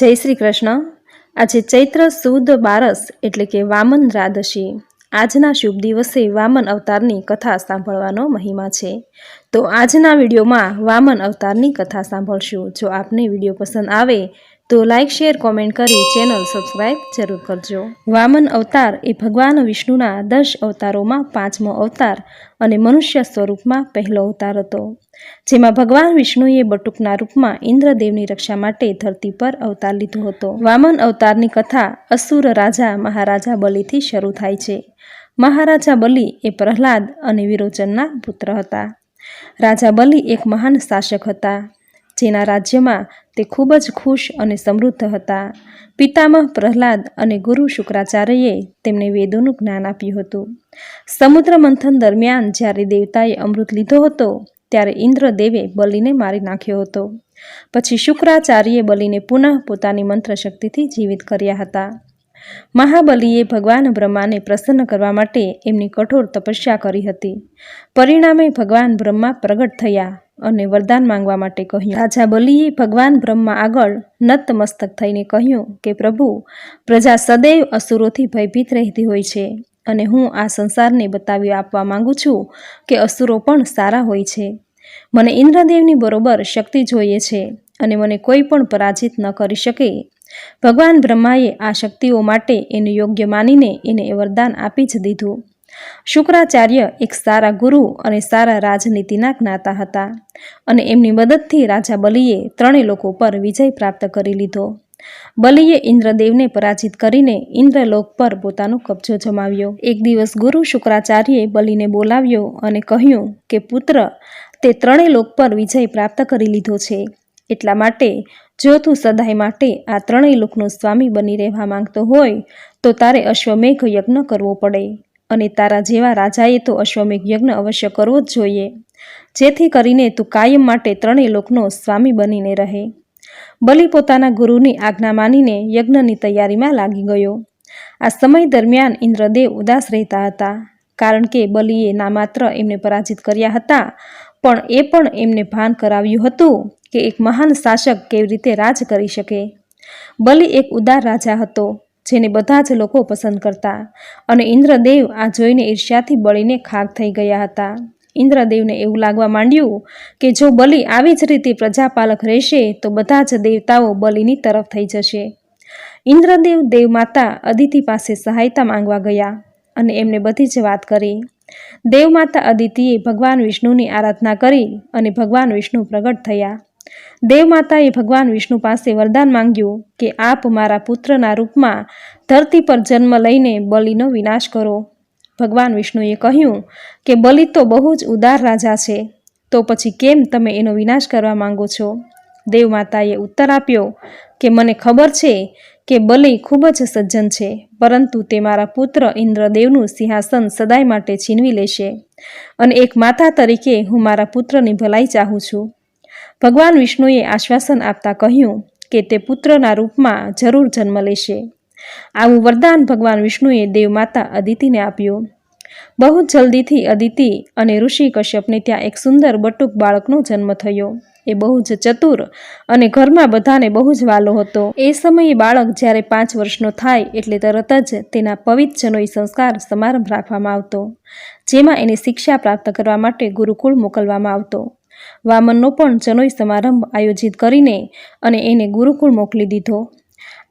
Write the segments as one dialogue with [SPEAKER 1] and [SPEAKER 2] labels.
[SPEAKER 1] જય શ્રી કૃષ્ણ. આજે ચૈત્ર સુદ બારસ એટલે કે વામન રાદશી આજના શુભ દિવસે વામન અવતારની કથા સાંભળવાનો મહિમા છે. તો આજના વિડીયોમાં વામન અવતારની કથા સાંભળશું. જો આપને વીડિયો પસંદ આવે તો લાઇક શેર, કોમેન્ટ કરી ચેનલ સબસ્ક્રાઈબ જરૂર કરજો. વામન અવતાર એ ભગવાન વિષ્ણુના દસ અવતારોમાં પાંચમો અવતાર અને મનુષ્ય સ્વરૂપમાં પહેલો અવતાર હતો. જેમાં ભગવાન વિષ્ણુએ બટુકના રૂપમાં ઇન્દ્રદેવની રક્ષા માટે ધરતી પર અવતાર લીધો હતો. વામન અવતારની કથા અસુર રાજા મહારાજા બલિથી શરૂ થાય છે. મહારાજા બલિ એ પ્રહલાદ અને વિરોચનના પુત્ર હતા. રાજા બલિ એક મહાન શાસક હતા. જેના રાજ્યમાં તે ખૂબ જ ખુશ અને સમૃદ્ધ હતા. પિતામહ પ્રહલાદ અને ગુરુ શુક્રાચાર્યએ તેમને વેદોનું જ્ઞાન આપ્યું હતું. સમુદ્ર મંથન દરમિયાન જ્યારે દેવતાએ અમૃત લીધો હતો, ત્યારે ઇન્દ્રદેવે બલિને મારી નાખ્યો હતો. પછી શુક્રાચાર્યએ બલિને પુનઃ પોતાની મંત્ર શક્તિથી જીવિત કર્યા હતા. મહાબલીએ ભગવાન બ્રહ્માને પ્રસન્ન કરવા માટે એમની કઠોર તપસ્યા કરી હતી. પરિણામે ભગવાન બ્રહ્મા પ્રગટ થયા અને વરદાન માંગવા માટે કહ્યું. રાજા બલિએ ભગવાન બ્રહ્મા આગળ નતમસ્તક થઈને કહ્યું કે, પ્રભુ, પ્રજા સદૈવ અસુરોથી ભયભીત રહેતી હોય છે અને હું આ સંસારને બતાવી આપવા માંગુ છું કે અસુરો પણ સારા હોય છે. મને ઇન્દ્રદેવની બરોબર શક્તિ જોઈએ છે અને મને કોઈ પણ પરાજિત ન કરી શકે ભગવાન બ્રહ્માએ આ શક્તિઓ માટે એને યોગ્ય માનીને એને એ વરદાન આપી જ દીધું. શુક્રાચાર્ય એક સારા ગુરુ અને સારા રાજનીતિના જ્ઞાતા હતા અને એમની મદદથી રાજા બલિએ ત્રણેય લોકો પર વિજય પ્રાપ્ત કરી લીધો. બલિએ ઇન્દ્રદેવને પરાજિત કરીને ઇન્દ્રલોક પર પોતાનો કબજો જમાવ્યો. એક દિવસ ગુરુ શુક્રાચાર્યે બલિને બોલાવ્યો અને કહ્યું કે, પુત્ર, તે ત્રણેય લોક પર વિજય પ્રાપ્ત કરી લીધો છે. એટલા માટે જો તું સદાય માટે આ ત્રણેય લોકનો સ્વામી બની રહેવા માંગતો હોય, તો તારે અશ્વમેઘ યજ્ઞ કરવો પડે અને તારા જેવા રાજાએ તો અશ્વમેઘ યજ્ઞ અવશ્ય કરવો જ જોઈએ. જેથી કરીને તું કાયમ માટે ત્રણેય લોકનો સ્વામી બનીને રહે. બલિ પોતાના ગુરુની આજ્ઞા માનીને યજ્ઞની તૈયારીમાં લાગી ગયો. આ સમય દરમિયાન ઇન્દ્રદેવ ઉદાસ રહેતા હતા, કારણ કે બલિએ ના માત્ર એમને પરાજિત કર્યા હતા પણ એ પણ એમને ભાન કરાવ્યું હતું કે એક મહાન શાસક કેવી રીતે રાજ કરી શકે. બલિ એક ઉદાર રાજા હતો, જેને બધા જ લોકો પસંદ કરતા અને ઇન્દ્રદેવ આ જોઈને ઈર્ષ્યાથી બળીને ખાક થઈ ગયા હતા. ઇન્દ્રદેવને એવું લાગવા માંડ્યું કે જો બલિ આવી જ રીતે પ્રજાપાલક રહેશે, તો બધા જ દેવતાઓ બલિની તરફ થઈ જશે. ઇન્દ્રદેવ દેવમાતા અદિતિ પાસે સહાયતા માંગવા ગયા અને એમને બધી જ વાત કરી. દેવમાતા અદિતિએ ભગવાન વિષ્ણુની આરાધના કરી અને ભગવાન વિષ્ણુ પ્રગટ થયા. દેવમાતાએ ભગવાન વિષ્ણુ પાસે વરદાન માંગ્યું કે આપ મારા પુત્રના રૂપમાં ધરતી પર જન્મ લઈને બલિનો વિનાશ કરો. ભગવાન વિષ્ણુએ કહ્યું કે બલિ તો બહુ જ ઉદાર રાજા છે, તો પછી કેમ તમે એનો વિનાશ કરવા માંગો છો? દેવમાતાએ ઉત્તર આપ્યો કે મને ખબર છે કે બલિ ખૂબ જ સજ્જન છે, પરંતુ તે મારા પુત્ર ઇન્દ્રદેવનું સિંહાસન સદાય માટે છીનવી લેશે અને એક માતા તરીકે હું મારા પુત્રની ભલાઈ ચાહું છું. ભગવાન વિષ્ણુએ આશ્વાસન આપતા કહ્યું કે તે પુત્રના રૂપમાં જરૂર જન્મ લેશે. આવું વરદાન ભગવાન વિષ્ણુએ દેવમાતા અદિતિને આપ્યું. બહુ જલ્દીથી અદિતિ અને ઋષિ કશ્યપને ત્યાં એક સુંદર બટુક બાળકનો જન્મ થયો. એ બહુ જ ચતુર અને ઘરમાં બધાને બહુ જ વાલો હતો. એ સમયે બાળક જ્યારે પાંચ વર્ષનો થાય એટલે તરત જ તેના પવિત્ર જનોઈ સંસ્કાર સમારંભ રાખવામાં આવતો, જેમાં એને શિક્ષા પ્રાપ્ત કરવા માટે ગુરુકુળ મોકલવામાં આવતો. વામનનો પણ જનોઈ સમારંભ આયોજિત કરીને અને એને ગુરુકુળ મોકલી દીધો.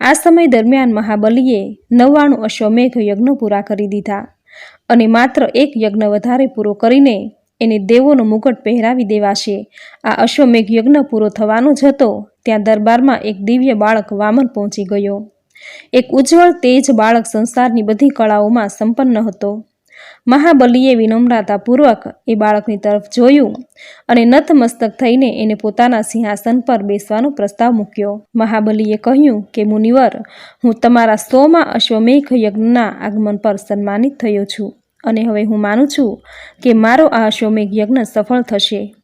[SPEAKER 1] આ સમય દરમિયાન મહાબલીએ નવ્વાણું અશ્વમેઘ યજ્ઞો પૂરા કરી દીધા અને માત્ર એક યજ્ઞ વધારે પૂરો કરીને એને દેવોનો મુગટ પહેરાવી દેવાશે આ અશ્વમેઘ યજ્ઞ પૂરો થવાનો જ હતો. ત્યાં દરબારમાં એક દિવ્ય બાળક વામન પહોંચી ગયો. એક ઉજ્જવળ તેજ બાળક સંસારની બધી કળાઓમાં સંપન્ન હતો. મહાબલીએ વિનમ્રતાપૂર્વક એ બાળકની તરફ જોયું અને નતમસ્તક થઈને એને પોતાના સિંહાસન પર બેસવાનો પ્રસ્તાવ મૂક્યો. મહાબલીએ કહ્યું કે, મુનિવર, હું તમારા સોમાં અશ્વમેઘ યજ્ઞના આગમન પર સન્માનિત થયો છું. અને હવે હું માનું છું કે મારો આ અશ્વમેઘ યજ્ઞ સફળ થશે.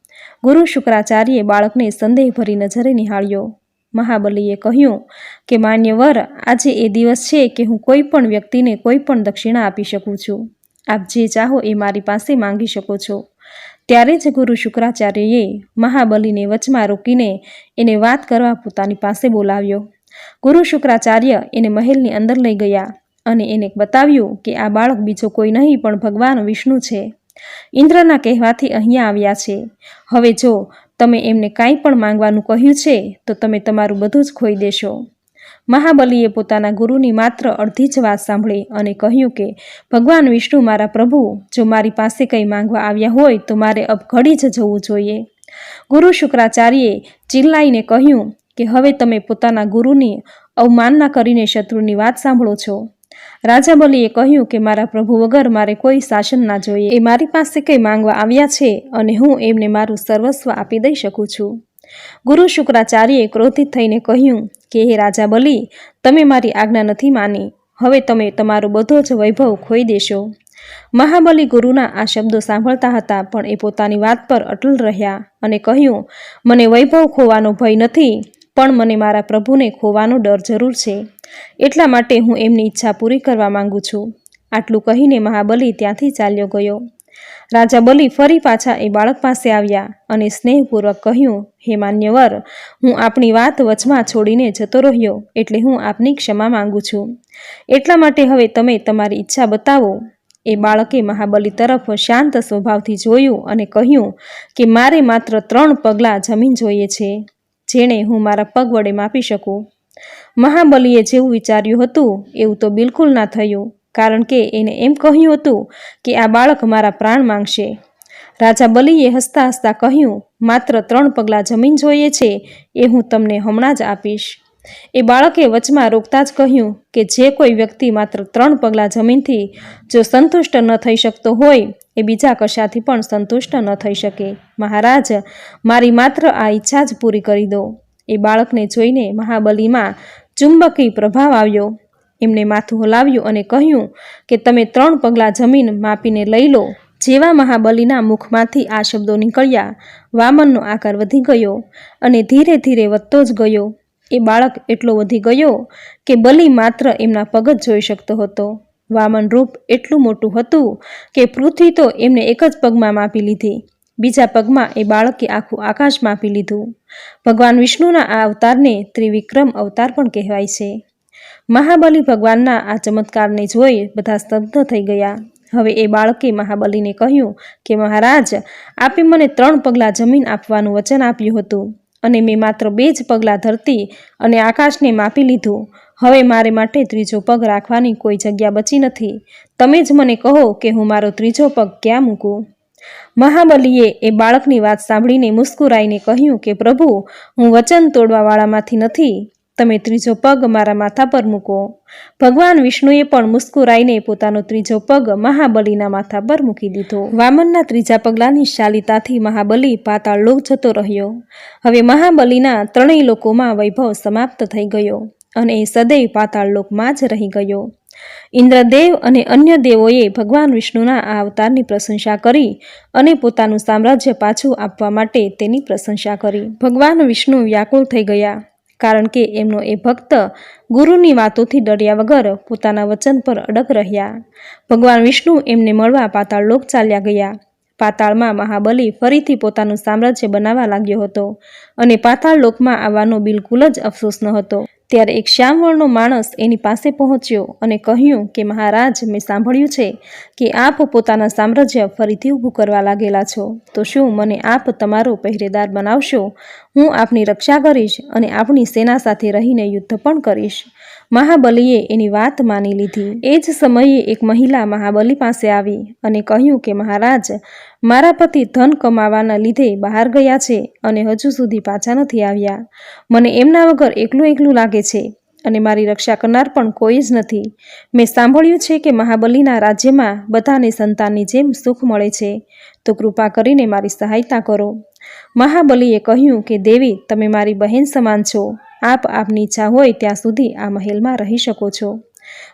[SPEAKER 1] ગુરુ શુક્રાચાર્યે બાળકને સંદેહભરી નજરે નિહાળ્યો. મહાબલીએ કહ્યું કે, માન્યવર, આજે એ દિવસ છે કે હું કોઈ પણ વ્યક્તિને કોઈ પણ દક્ષિણા આપી શકું છું. આપ જે ચાહો એ મારી પાસે માંગી શકો છો. ત્યારે જ ગુરુ શુક્રાચાર્યએ મહાબલીને વચમાં રોકીને એને વાત કરવા પોતાની પાસે બોલાવ્યો. ગુરુ શુક્રાચાર્ય એને મહેલની અંદર લઈ ગયા. અને એને બતાવ્યું કે આ બાળક બીજો કોઈ નહીં, પણ ભગવાન વિષ્ણુ છે. ઇન્દ્રના કહેવાથી અહીંયા આવ્યા છે. હવે જો તમે એમને કાંઈ પણ માંગવાનું કહ્યું છે, તો તમે તમારું બધું જ ખોઈ દેશો. મહાબલીએ પોતાના ગુરુની માત્ર અડધી જ વાત સાંભળી અને કહ્યું કે, ભગવાન વિષ્ણુ મારા પ્રભુ, જો મારી પાસે કંઈ માંગવા આવ્યા હોય, તો મારે અબ ઘડી જ જવું જોઈએ. ગુરુ શુક્રાચાર્યે ચિલ્લાઈને કહ્યું કે, હવે તમે પોતાના ગુરુની અવમાનના કરીને શત્રુની વાત સાંભળો છો. રાજા બલીએ કહ્યું કે, મારા પ્રભુ વગર મારે કોઈ શાસન ના જોઈએ. એ મારી પાસે કંઈ માંગવા આવ્યા છે અને હું એમને મારું સર્વસ્વ આપી દઈ શકું છું. ગુરુ શુક્રાચાર્યએ ક્રોધિત થઈને કહ્યું કે, હે રાજા બલી, તમે મારી આજ્ઞા નથી માની. હવે તમે તમારો બધો જ વૈભવ ખોઈ દેશો. મહાબલી ગુરુના આ શબ્દો સાંભળતા હતા, પણ એ પોતાની વાત પર અટલ રહ્યા અને કહ્યું, મને વૈભવ ખોવાનો ભય નથી. પણ મને મારા પ્રભુને ખોવાનો ડર જરૂર છે. એટલા માટે હું એમની ઈચ્છા પૂરી કરવા માંગુ છું. આટલું કહીને મહાબલી ત્યાંથી ચાલ્યો ગયો. રાજા બલી ફરી પાછા એ બાળક પાસે આવ્યા અને સ્નેહપૂર્વક કહ્યું, હે માન્યવર, હું આપણી વાત વચમાં છોડીને જતો રહ્યો એટલે હું આપની ક્ષમા માંગુ છું. એટલા માટે હવે તમે તમારી ઈચ્છા બતાવો. એ બાળકે મહાબલી તરફ શાંત સ્વભાવથી જોયું અને કહ્યું કે મારે માત્ર ત્રણ પગલાં જમીન જોઈએ છે. જેણે હું મારા પગ વડે માપી શકું? મહાબલીએ જેવું વિચાર્યું હતું, એવું તો બિલકુલ ના થયું, કારણ કે એને એમ કહ્યું હતું કે આ બાળક મારા પ્રાણ માંગશે. રાજા બલીએ હસતા હસતા કહ્યું, માત્ર ત્રણ પગલાં જમીન જોઈએ છે, એ હું તમને હમણાં જ આપીશ. એ બાળકે વચમાં રોકતા જ કહ્યું કે જે કોઈ વ્યક્તિ માત્ર ત્રણ પગલાં જમીનથી જો સંતુષ્ટ ન થઈ શકતો હોય, એ બીજા કશાથી પણ સંતુષ્ટ ન થઈ શકે. મહારાજ, મારી માત્ર આ ઈચ્છા જ પૂરી કરી દો. એ બાળકને જોઈને મહાબલીમાં ચુંબકી પ્રભાવ આવ્યો. એમને માથું હલાવ્યું અને કહ્યું કે તમે ત્રણ પગલાં જમીન માપીને લઈ લો. જેવા મહાબલીના મુખમાંથી આ શબ્દો નીકળ્યા, વામનનો આકાર વધી ગયો અને ધીરે ધીરે વધતો જ ગયો. એ બાળક એટલો વધી ગયો કે બલી માત્ર એમના પગ જ જોઈ શકતો હતો. વામન રૂપ એટલું મોટું હતું કે પૃથ્વી તો એમને એક જ પગમાં માપી લીધી. બીજા પગમાં એ બાળકે આખું આકાશ માપી લીધું. ભગવાન વિષ્ણુના આ અવતારને ત્રિવિક્રમ અવતાર પણ કહેવાય છે. મહાબલી ભગવાનના આ ચમત્કારને જોઈ બધા સ્તબ્ધ થઈ ગયા. હવે એ બાળકે મહાબલીને કહ્યું કે, મહારાજ, આપે મને ત્રણ પગલાં જમીન આપવાનું વચન આપ્યું હતું. અને મેં માત્ર બે જ પગલાં ધરતી અને આકાશને માપી લીધું. હવે મારે માટે ત્રીજો પગ રાખવાની કોઈ જગ્યા બચી નથી. તમે જ મને કહો કે હું મારો ત્રીજો પગ ક્યાં મૂકું? મહાબલીએ એ બાળકની વાત સાંભળીને મુસ્કુરાઈને કહ્યું કે પ્રભુ, હું વચન તોડવાવાળામાંથી નથી. તમે ત્રીજો પગ મારા માથા પર મૂકો. ભગવાન વિષ્ણુએ પણ મુસ્કુરાઈને પોતાનો ત્રીજો પગ મહાબલીના માથા પર મૂકી દીધો. વામનના ત્રીજા પગલાની શાલિતાથી મહાબલી પાતાળ લોક જતો રહ્યો. હવે મહાબલીના ત્રણેય લોકોમાં વૈભવ સમાપ્ત થઈ ગયો અને એ સદૈવ પાતાળ લોકમાં જ રહી ગયો. ઇન્દ્રદેવ અને અન્ય દેવોએ ભગવાન વિષ્ણુના આ અવતારની પ્રશંસા કરી અને પોતાનું સામ્રાજ્ય પાછું આપવા માટે તેની પ્રશંસા કરી. ભગવાન વિષ્ણુ વ્યાકુળ થઈ ગયા. કારણ કે એમનો એ ભક્ત ગુરુની વાતોથી ડર્યા વગર પોતાના વચન પર અડગ રહ્યા. ભગવાન વિષ્ણુ એમને મળવા પાતાળ લોક ચાલ્યા ગયા. પાતાળમાં મહાબલી ફરીથી પોતાનું સામ્રાજ્ય બનાવવા લાગ્યો હતો અને પાતાળ લોકમાં આવવાનો બિલકુલ જ અફસોસ ન હતો. ત્યારે એક શ્યામવર્ણનો માણસ એની પાસે પહોંચ્યો અને કહ્યું કે, મહારાજ, મેં સાંભળ્યું છે કે આપ પોતાના સામ્રાજ્ય ફરીથી ઊભું કરવા લાગેલા છો. તો શું મને આપ તમારો પહેરેદાર બનાવશો? હું આપની રક્ષા કરીશ અને આપણી સેના સાથે રહીને યુદ્ધ પણ કરીશ. મહાબલીએ એની વાત માની લીધી. એ જ સમયે એક મહિલા મહાબલી પાસે આવી અને કહ્યું કે, મહારાજ, મારા પતિ ધન કમાવાના લીધે બહાર ગયા છે અને હજુ સુધી પાછા નથી આવ્યા. મને એમના વગર એકલું એકલું લાગે છે. અને મારી રક્ષા કરનાર પણ કોઈ જ નથી. મેં સાંભળ્યું છે કે મહાબલીના રાજ્યમાં બધાને સંતાનની જેમ સુખ મળે છે. તો કૃપા કરીને મારી સહાયતા કરો. મહાબલીએ કહ્યું કે, દેવી, તમે મારી બહેન સમાન છો. આપ આપની ઈચ્છા હોય ત્યાં સુધી આ મહેલમાં રહી શકો છો.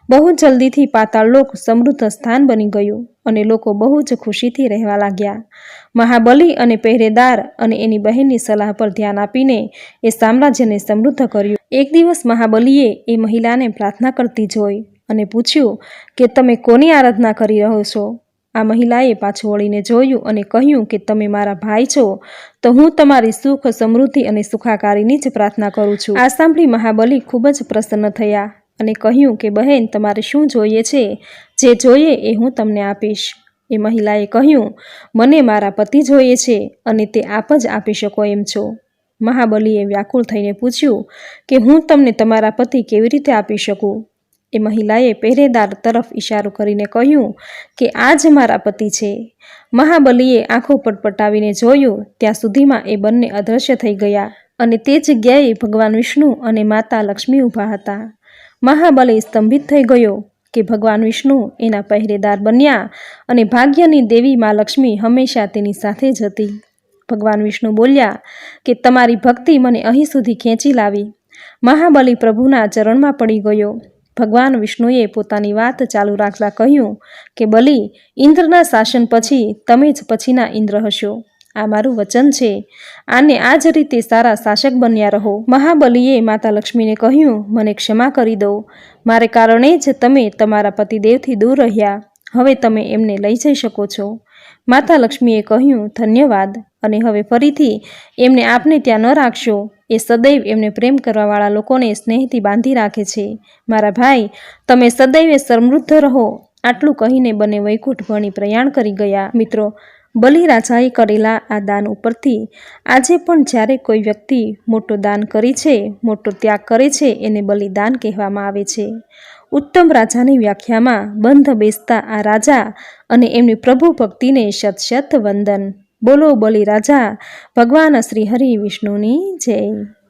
[SPEAKER 1] બહુ જલ્દીથી પાતાળલોક સમૃદ્ધ સ્થાન બની ગયું અને લોકો બહુ જ ખુશીથી રહેવા લાગ્યા. મહાબલી અને પહેરેદાર અને એની બહેનની સલાહ પર ધ્યાન આપીને એ સામ્રાજ્યને સમૃદ્ધ કર્યું. એક દિવસ મહાબલીએ એ મહિલાને પ્રાર્થના કરતી જોઈ અને પૂછ્યું કે, તમે કોની આરાધના કરી રહ્યો છો? આ મહિલાએ પાછું વળીને જોયું અને કહ્યું કે, તમે મારા ભાઈ છો, તો હું તમારી સુખ સમૃદ્ધિ અને સુખાકારીની જ પ્રાર્થના કરું છું. આ સાંભળી મહાબલી ખૂબ જ પ્રસન્ન થયા. અને કહ્યું કે, બહેન, તમારે શું જોઈએ છે? જે જોઈએ એ હું તમને આપીશ. એ મહિલાએ કહ્યું, મને મારા પતિ જોઈએ છે અને તે આપ જ આપી શકો એમ છો. મહાબલીએ વ્યાકુળ થઈને પૂછ્યું કે, હું તમને તમારા પતિ કેવી રીતે આપી શકું? એ મહિલાએ પહેરેદાર તરફ ઇશારો કરીને કહ્યું કે, આ જ મારા પતિ છે. મહાબલીએ આંખો પટપટાવીને જોયું, ત્યાં સુધીમાં એ બંને અદૃશ્ય થઈ ગયા અને તે જગ્યાએ ભગવાન વિષ્ણુ અને માતા લક્ષ્મી ઊભા હતા. મહાબલી સ્તંભિત થઈ ગયો કે ભગવાન વિષ્ણુ એના પહેરેદાર બન્યા અને ભાગ્યની દેવી મા લક્ષ્મી હંમેશા તેની સાથે જ હતી. ભગવાન વિષ્ણુ બોલ્યા કે તમારી ભક્તિ મને અહીં સુધી ખેંચી લાવી. મહાબલી પ્રભુના ચરણમાં પડી ગયો. ભગવાન વિષ્ણુએ પોતાની વાત ચાલુ રાખતા કહ્યું કે બલી, ઇન્દ્રના શાસન પછી તમે જ પછીના ઇન્દ્ર હશો. આ મારું વચન છે. આને આ જ રીતે સારા શાસક બન્યા રહો. મહાબલીએ માતા લક્ષ્મીને કહ્યું, મને ક્ષમા કરી દો. મારે કારણે જ તમે તમારા પતિદેવથી દૂર રહ્યા. હવે તમે એમને લઈ જઈ શકો છો. માતા લક્ષ્મીએ કહ્યું, ધન્યવાદ. અને હવે ફરીથી એમને આપને ત્યાં ન રાખશો. એ સદૈવ એમને પ્રેમ કરવાવાળા લોકોને સ્નેહથી બાંધી રાખે છે. મારા ભાઈ, તમે સદૈવે સમૃદ્ધ રહો. આટલું કહીને બંને વૈકુંઠ ભણી પ્રયાણ કરી ગયા. મિત્રો બલિરાજાએ કરેલા આ દાન ઉપરથી આજે પણ જ્યારે કોઈ વ્યક્તિ મોટો દાન કરે છે, મોટો ત્યાગ કરે છે, એને બલિદાન કહેવામાં આવે છે. ઉત્તમ રાજાની વ્યાખ્યામાં બંધ બેસતા આ રાજા અને એમની પ્રભુ ભક્તિને શત શત વંદન. બોલો બલિ રાજા ભગવાન શ્રી હરિ વિષ્ણુની જય.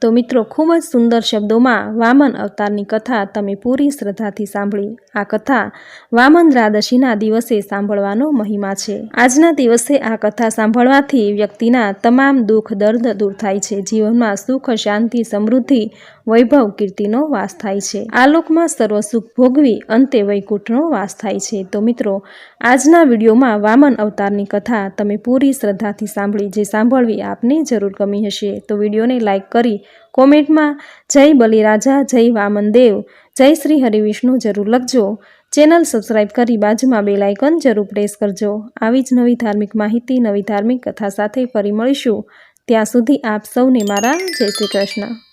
[SPEAKER 1] તો મિત્રો, ખૂબ જ સુંદર શબ્દોમાં વામન અવતારની કથા તમે પૂરી શ્રદ્ધાથી સાંભળી. આ કથા વામન દ્રાદશીના દિવસે સાંભળવાનો મહિમા છે. આજના દિવસે આ કથા સાંભળવાથી વ્યક્તિના તમામ દુઃખ, દર્દ દૂર થાય છે. જીવનમાં સુખ, શાંતિ, સમૃદ્ધિ, વૈભવ, કીર્તિનો વાસ થાય છે. આ લોકમાં સર્વ સુખ ભોગવી અંતે વૈકુંઠનો વાસ થાય છે. તો મિત્રો, આજના વિડીયોમાં વામન અવતારની કથા તમે પૂરી શ્રદ્ધાથી સાંભળી, જે સાંભળવી આપને જરૂર ગમી હશે. તો વિડીયોને લાઇક કરી કોમેન્ટમાં, જય બલિરાજા, જય વામનદેવ જય શ્રી હરિવિષ્ણુ જરૂર લખજો. ચેનલ સબસ્ક્રાઇબ કરી બાજુમાં બે લાઇકન જરૂર પ્રેસ કરજો. આવી જ નવી ધાર્મિક માહિતી, નવી ધાર્મિક કથા સાથે ફરી મળીશું. ત્યાં સુધી આપ સૌને મારા જય શ્રી કૃષ્ણ.